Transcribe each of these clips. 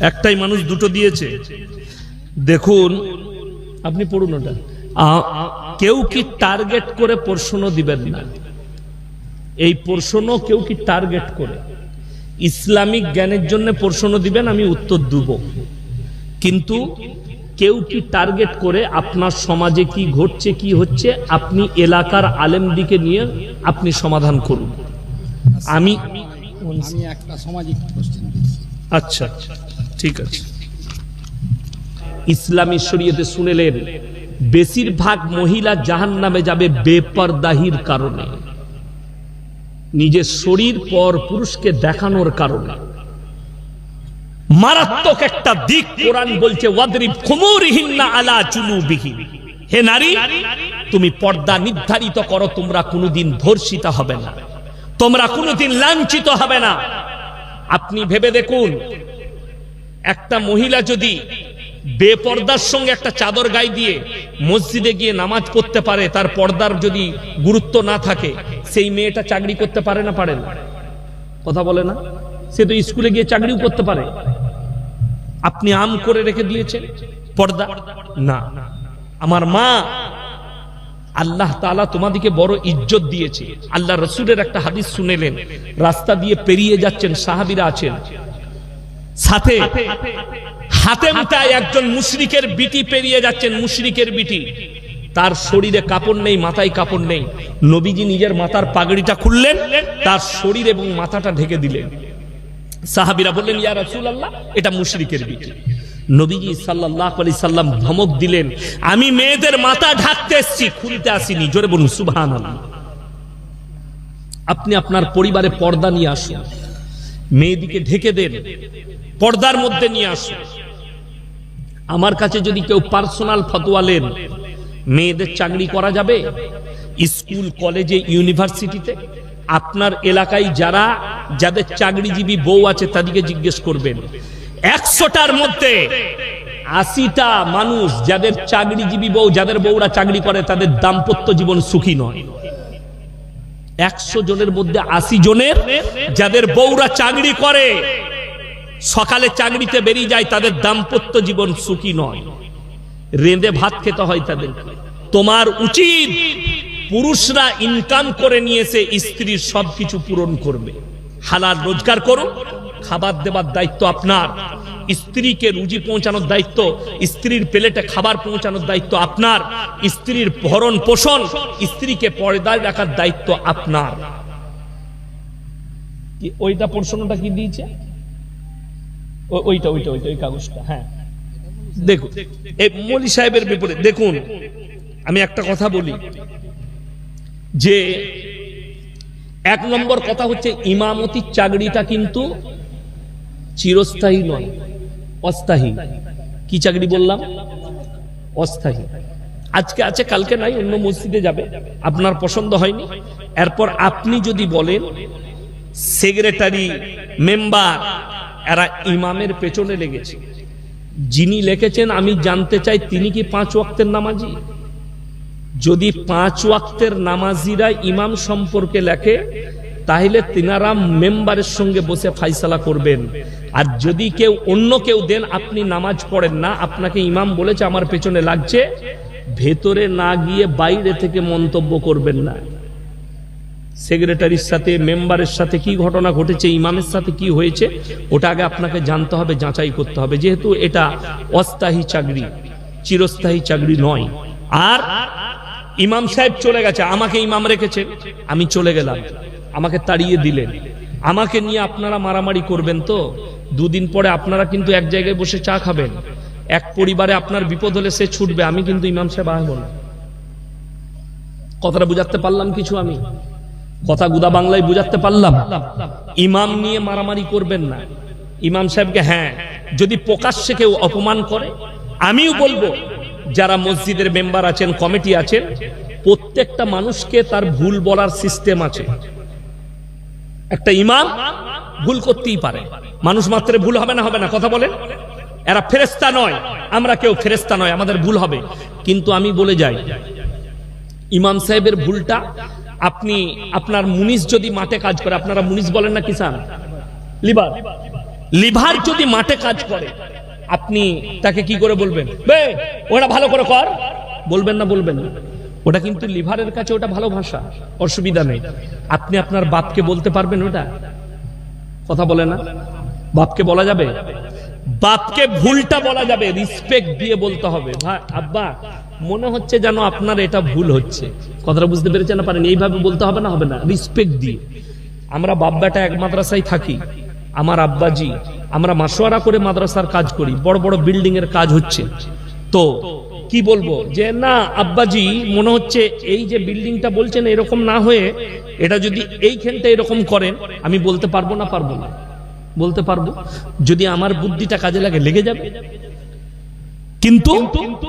একটাই মানুষ দুটো দিয়েছে। দেখুন আপনি পড়ুন ওটা। কেউ কি টার্গেট করে প্রশ্ন দিবেন না। এই প্রশ্ন কেউ কি টার্গেট করে। ইসলামিক জ্ঞানের জন্য প্রশ্ন দিবেন আমি উত্তর দেব। কিন্তু কেউ কি টার্গেট করে আপনার সমাজে কি ঘটছে কি হচ্ছে আপনি এলাকার আলেমদিকে নিয়ে আপনি সমাধান করুন। আমি আমি একটা দিচ্ছি। আচ্ছা। ঠিক আছে। ইসলামী শরীয়তে শুনেলেন, বেশিরভাগ মহিলা জাহান নামে যাবে বেপরদাহির কারণে। নিজের শরীর পর পুরুষকে দেখানোর কারণে। মারাত্মক একটা দিক কোরআন বলছে হে নারী, তুমি পর্দা নির্ধারিত করো, তোমরা কোনোদিন ধর্ষিতা হবে না। তোমরা কোনোদিন লাঞ্ছিত হবে না। আপনি ভেবে দেখুন একটা মহিলা যদি বেপর্দার সঙ্গে একটা চাদর গায়ে দিয়ে মসজিদে গিয়ে নামাজ পড়তে পারে, তার পর্দার যদি গুরুত্ব না থাকে, সেই মেয়েটা চাকরি করতে পারে না পারে না? কথা বলে না? সে তো স্কুলে গিয়ে চাকরিও করতে পারে। আপনি আম করে রেখে দিয়েছেন? পর্দা? না। আমার মা আল্লাহ তাআলা তোমাদিকে বড় ইজ্জত দিয়েছে। আল্লাহ রসুলের একটা হাদিস শুনেলেন। রাস্তা দিয়ে পেরিয়ে যাচ্ছেন, সাহাবীরা আছেন। সাথে হাতেমটায় একজন মুশরিকের বিটি পেরিয়ে যাচ্ছেন মুশরিকের বিটি। তার শরীরে কাপড় নেই মাথায় কাপড় নেই। নবীজি নিজের মাথার পাগড়িটা খুললেন তার শরীর এবং মাথাটা ঢেকে দিলেন। সাহাবিরা বললেন ইয়া রাসূলুল্লাহ এটা মুশরিকের বিটি। নবীজি সাল্লাল্লাহু আলাইহি সাল্লাম ধমক দিলেন আমি মেয়েদের মাথা ঢাকতে এসেছি খুলতে আসিনি। জোরে বলুন সুবহানাল্লাহ। আপনি আপনার পরিবারে পর্দা নিয়ে আসুন। মেয়েদিকে ঢেকে দেন, পর্দার মধ্যে নিয়ে আসুন। আমার কাছে যদি কেউ পার্সোনাল ফতোয়া মেয়েদের চাকরি করা যাবে? স্কুল, কলেজে, ইউনিভার্সিটিতে? আপনার এলাকায় যারা, যাদের চাকরিজীবী বউ আছে, তাদেরকে জিজ্ঞেস করবেন, একশোটার মধ্যে আশিটা মানুষ যাদের চাকরিজীবী বউ, যাদের বউরা চাকরি করে, তাদের দাম্পত্য জীবন সুখী নয়। একশো জনের মধ্যে আশি জনের যাদের বউরা চাকরি করে। সকালে চাকরিতে বেরিয়ে যায়, তাদের দাম্পত্য জীবন সুখী নয়। রেঁধে ভাত খেতে হয় তাদের। তোমার উচিত পুরুষরা ইনকাম করে নিয়েছে স্ত্রীর সবকিছু পূরণ করবে। হালাল রোজগার করো, খাবার দেবার দায়িত্ব আপনার। স্ত্রীকে রুজি পৌঁছানোর দায়িত্ব, স্ত্রীর প্লেটে খাবার পৌঁছানোর দায়িত্ব আপনার, স্ত্রীর ভরণ পোষণ, স্ত্রীকে পর্দায় রাখার দায়িত্ব আপনার। ওইটা প্রশ্নটা কি দিয়েছে? ওইটা ওইটা ওইটা, ওই কাগজটা হ্যাঁ। দেখুন এই মলি সাহেবের বিপরীত, দেখুন, আমি একটা কথা বলি, যে এক নম্বর কথা হচ্ছে ইমামতির চাকরিটা কিন্তু চিরস্থায়ী নয়। অস্থায়ী। কি চাকরি বললাম? অস্থায়ী। আজকে আছে, কালকে নাই, অন্য মসজিদে যাবে। আপনার পছন্দ হয়নি। এরপর আপনি যদি বলেন, সেক্রেটারি, মেম্বার, এরা ইমামের পেছনে লেগেছে। যিনি লিখেছেন, আমি জানতে চাই, তিনি কি পাঁচ ওয়াক্তের নামাজি? যদি পাঁচ ওয়াক্তের নামাজিরা ইমাম সম্পর্কে লেখে তাহলে তিনারা মেম্বারের সঙ্গে বসে ফাইসালা করবেন। আর যদি কেউ অন্য কেউ দেন, আপনি নামাজ পড়েন না, আপনাকে ইমাম বলেছে, আমার পেছনে লাগছে, ভেতরে না গিয়ে বাইরে থেকে মন্তব্য করবেন না। সেক্রেটারির সাথে, মেম্বারের সাথে কি ঘটনা ঘটেছে, ইমামের সাথে কি হয়েছে, ওটা আগে আপনাকে জানতে হবে, যাচাই করতে হবে। যেহেতু এটা অস্থায়ী চাকরি, চিরস্থায়ী চাকরি নয়। আর ইমাম সাহেব চলে গেছে, আমাকে ইমাম রেখেছে আমি চলে গেলাম। আমাকে তাড়িয়ে দিলেন। আমাকে নিয়ে আপনারা মারামারি করবেন তো? দুদিন পরে আপনারা কিন্তু এক জায়গায় বসে চা খাবেন। এক পরিবারে আপনার বিপদ হলে সে ছুটবে, আমি কিন্তু ইমাম সাহেব আসব না। কথাটা বুঝাতে পারলাম কিছু আমি? কথা গুদা বাংলায় বুঝাতে পারলাম? ইমাম নিয়ে মারামারি করবেন না। ইমাম সাহেবকে হ্যাঁ যদি প্রকাশ্যে কেউ অপমান করে, আমিও বলব, যারা মসজিদের মেম্বার আছেন, কমিটি আছেন, প্রত্যেকটা মানুষকে তার ভুল বলার সিস্টেম আছে। একটা ইমাম ভুল করতেই পারে। মানুষ মাত্রে ভুল হবে না হবে না, কথা বলেন। এরা ফেরেস্তা নয়, আমরা কেউ ফেরেস্তা নয়, আমাদের ভুল হবে। কিন্তু আমি বলে যাই, ইমাম সাহেবের ভুলটা আপনি, আপনার মুনিশ যদি মাঠে কাজ করে, আপনারা মুনিশ বলেন না কিষান লিভার। লিভার যদি মাঠে কাজ করে, আপনি তাকে কি করে বলবেন? ওটা ভালো করে কর। বলবেন না বলবেন না। ওটা কিন্তু লিভারের কাছে ওটা ভালো ভাষা, অসুবিধা নেই। আপনি আপনার বাপকে বলতে পারবেন ওটা? কথা বলে না? বাপকে বলা যাবে? বাপকে ভুলটা বলা যাবে রিসপেক্ট দিয়ে বলতে হবে। ভাই, আব্বা, মনে হচ্ছে যেন আপনার এটা ভুল হচ্ছে। কথাটা বুঝতে পেরেছেন না? পারেন, এইভাবে বলতে হবে না হবে না। রিসপেক্ট দিয়ে। আমরা বাব্বাটা এক মাদ্রাসায় থাকি। আমার আব্বাজি, আমরা মাসোয়ারা করে মাদ্রাসার কাজ করি। বড় বড় বিল্ডিং এর কাজ হচ্ছে। তো কি বলব? যে না, আব্বাজি, মনে হচ্ছে এই যে বিল্ডিংটা বলছেন এরকম না হয়ে এটা যদি এইখানটা এরকম করেন, আমি বলতে পারব না পারব না? বলতে পারব? যদি আমার বুদ্ধিটা কাজে লাগে, লেগে যাবে। কিন্তু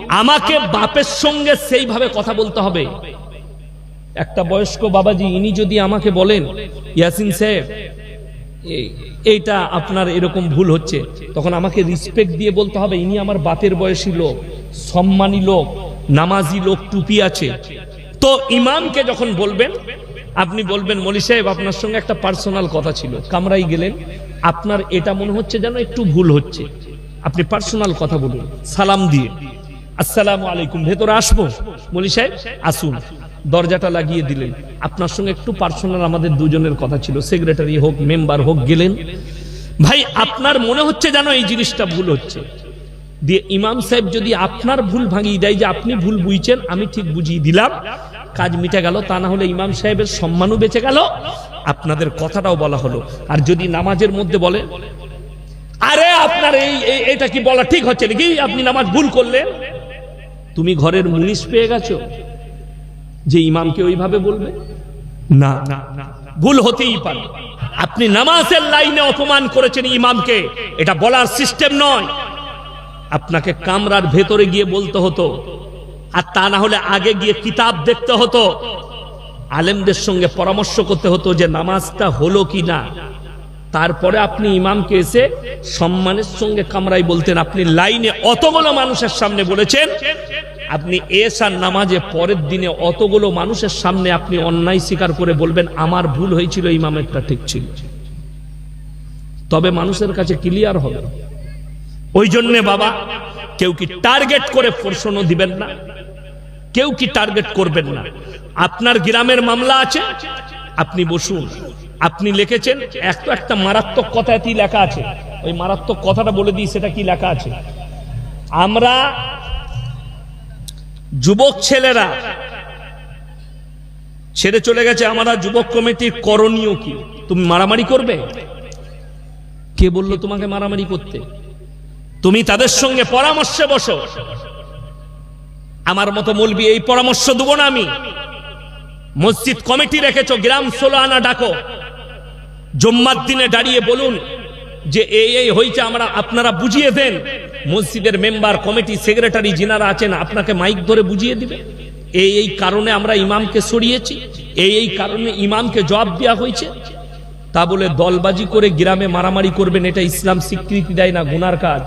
আমাকে বাপের সঙ্গে সেইভাবে কথা বলতে হবে। একটা বয়স্ক বাবাজি, ইনি যদি আমাকে বলেন, ইয়াসিন সাহেব এইটা আপনার এরকম ভুল হচ্ছে। তখন আমাকে রিসপেক্ট দিয়ে বলতে হবে, ইনি আমার বাপের বয়সী লোক, সম্মানী লোক, নামাজি লোক, টুপি আছে। তো ইমামকে যখন বলবেন, আপনি বলবেন, মলি সাহেব, আপনার সঙ্গে একটা পার্সোনাল কথা ছিল, কামরাই গেলেন। আপনার এটা মনে হচ্ছে যেন একটু ভুল হচ্ছে। আপনি পার্সোনাল কথা বলুন, সালাম দিয়ে। আসসালামু আলাইকুম, ভেতরে আসব। মলি সাহেব, আসুন। দরজাটা লাগিয়ে দিলেন। আপনার সঙ্গে একটু পার্সোনাল আমাদের দুজনের কথা ছিল। সেক্রেটারি হোক মেম্বার হোক, গেলেন। ভাই, আপনার মনে হচ্ছে যেন এই জিনিসটা ভুল হচ্ছে? দিয়ে ইমাম সাহেব যদি আপনার ভুল ভাঙিয়ে দেয় যে আপনি ভুল বুঝছেন, আমি ঠিক বুঝিয়ে দিলাম। কাজ মিটে গেল, তা না হলে ইমাম সাহেবের সম্মানও বেঁচে গেল। আপনাদের কথাটাও বলা হলো। আর যদি নামাজের মধ্যে বলে, আরে, আপনার এই- এটা কি বলা ঠিক হচ্ছে নাকি? আপনি নামাজ ভুল করলেন? তুমি ঘরের মুনিশ পেয়ে গেছো। যে ইমামকে ওইভাবে বলবে? না। ভুল হতেই পারে। আপনি নামাজের লাইনে অপমান করেছেন ইমামকে। এটা বলার সিস্টেম নয়। আপনাকে কামরার ভেতরে গিয়ে বলতে হতো। আর তা না হলে আগে গিয়ে কিতাব দেখতে হতো। আলেমদের সঙ্গে পরামর্শ করতে হতো যে নামাজটা হলো কি না। তারপরে আপনি ইমামকে এসে সম্মানের সঙ্গে কামরাই বলতেন। আপনি লাইনে অতগুলো মানুষের সামনে বলেছেন আপনি এসার নামাজে পরের দিনে অতগুলো মানুষের সামনে আপনি অন্যায় স্বীকার করে বলবেন, আমার ভুল হয়েছিল, ইমামেরটা ঠিক ছিল। তবে মানুষের কাছে ক্লিয়ার হবে। ওই জন্যে বাবা, কেউ কি টার্গেট করে প্রশ্ন দিবেন না, কেউ কি টার্গেট করবেন না। আপনার গ্রামের মামলা আছে, আপনি বসুন। আপনি লিখেছেন, এক তো একটা মারাত্মক কথা কি লেখা আছে। ওই মারাত্মক কথাটা বলে দিই, সেটা কি লেখা আছে? আমরা যুবক ছেলেরা, ছেড়ে চলে গেছে আমরা যুবক কমিটির করণীয় কি? তুমি মারামারি করবে? কে বলল তোমাকে মারামারি করতে? তুমি তাদের সঙ্গে পরামর্শে বসো। আমার মতো মলবি, এই পরামর্শ দেবো না আমি। মসজিদ কমিটি রেখেছ, গ্রাম ষোলো আনা ডাকো। জম্মার দিনে দাঁড়িয়ে বলুন যে এই এই হয়েছে আমরা আপনারা বুঝিয়ে দেন। মসজিদের মেম্বার, কমিটি সেক্রেটারি যিনারা আছেন, আপনাকে মাইক ধরে বুঝিয়ে দিবে। এই এই কারণে আমরা ইমামকে সরিয়েছি, এই এই কারণে ইমামকে জবাব দেওয়া হয়েছে। তা বলে দলবাজি করে গ্রামে মারামারি করবেন, এটা ইসলাম স্বীকৃতি দেয় না, গুনার কাজ।